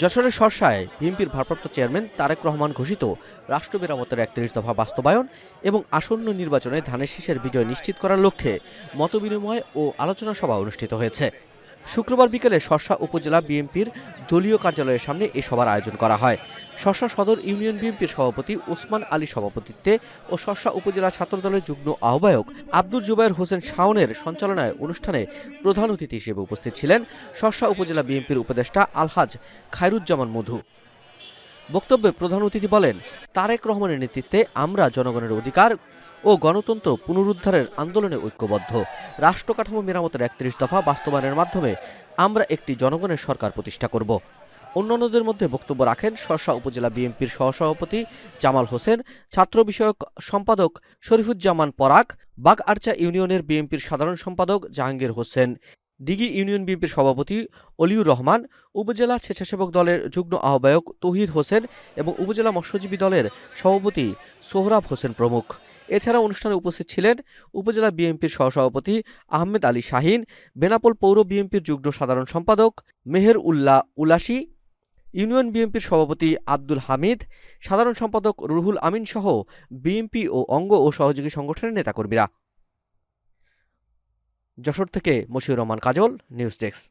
যশোরের সরসায় বিএনপির ভারপ্রাপ্ত চেয়ারম্যান তারেক রহমান ঘোষিত রাষ্ট্র মেরামতের একত্রিশ দফা বাস্তবায়ন এবং আসন্ন নির্বাচনে ধানের শীষের বিজয় নিশ্চিত করার লক্ষ্যে মতবিনিময় ও আলোচনা সভা অনুষ্ঠিত হয়েছে। শুক্রবার বিকেলে শর্ষা উপজেলা বিএনপির দলীয় কার্যালয়ের সামনে এই সভার আয়োজন করা হয়। শর্ষা সদর ইউনিয়ন বিএনপির সভাপতি ওসমান আলী সভাপতিত্বে ও শর্ষা উপজেলা ছাত্রদলের যুগ্ম আহ্বায়ক আব্দুল জুবাইর হোসেন শাওনের সঞ্চালনায় অনুষ্ঠানে প্রধান অতিথি হিসেবে উপস্থিত ছিলেন শর্ষা উপজেলা বিএনপির উপদেষ্টা আলহাজ খায়রুজ্জামান মধু। বক্তব্যে প্রধান অতিথি বলেন, তারেক রহমানের নেতৃত্বে আমরা জনগণের অধিকার ও গণতন্ত্র পুনরুদ্ধারের আন্দোলনে ঐক্যবদ্ধ। রাষ্ট্র কাঠামো মেরামতের একত্রিশ দফা বাস্তবায়নের মাধ্যমে আমরা একটি জনগণের সরকার প্রতিষ্ঠা করব। অন্যান্যদের মধ্যে বক্তব্য রাখেন শর্ষা উপজেলা বিএনপির সহসভাপতি জামাল হোসেন, ছাত্র বিষয়ক সম্পাদক শরীফুজ্জামান পরাগ, বাগআরচা ইউনিয়নের বিএনপির সাধারণ সম্পাদক জাহাঙ্গীর হোসেন। দিঘি ইউনিয়ন বিএনপির সভাপতি অলিউর রহমান, উপজেলা স্বেচ্ছাসেবক দলের যুগ্ম আহ্বায়ক তৌহিদ হোসেন এবং উপজেলা মৎস্যজীবী দলের সভাপতি সোহরাব হোসেন প্রমুখ। এছাড়া অনুষ্ঠানে উপস্থিত ছিলেন উপজেলা বিএনপির সহসভাপতি আহমেদ আলী শাহিন, বেনাপোল পৌর বিএনপির যুগ্ম সাধারণ সম্পাদক মেহের উল্লাহ উলাসি, ইউনিয়ন বিএনপির সভাপতি আব্দুল হামিদ, সাধারণ সম্পাদক রুহুল আমিন সহ বিএনপি ও অঙ্গ ও সহযোগী সংগঠনের নেতাকর্মীরা। যশোর থেকে মশিউর রহমান কাজল নিউজ ডেস্ক।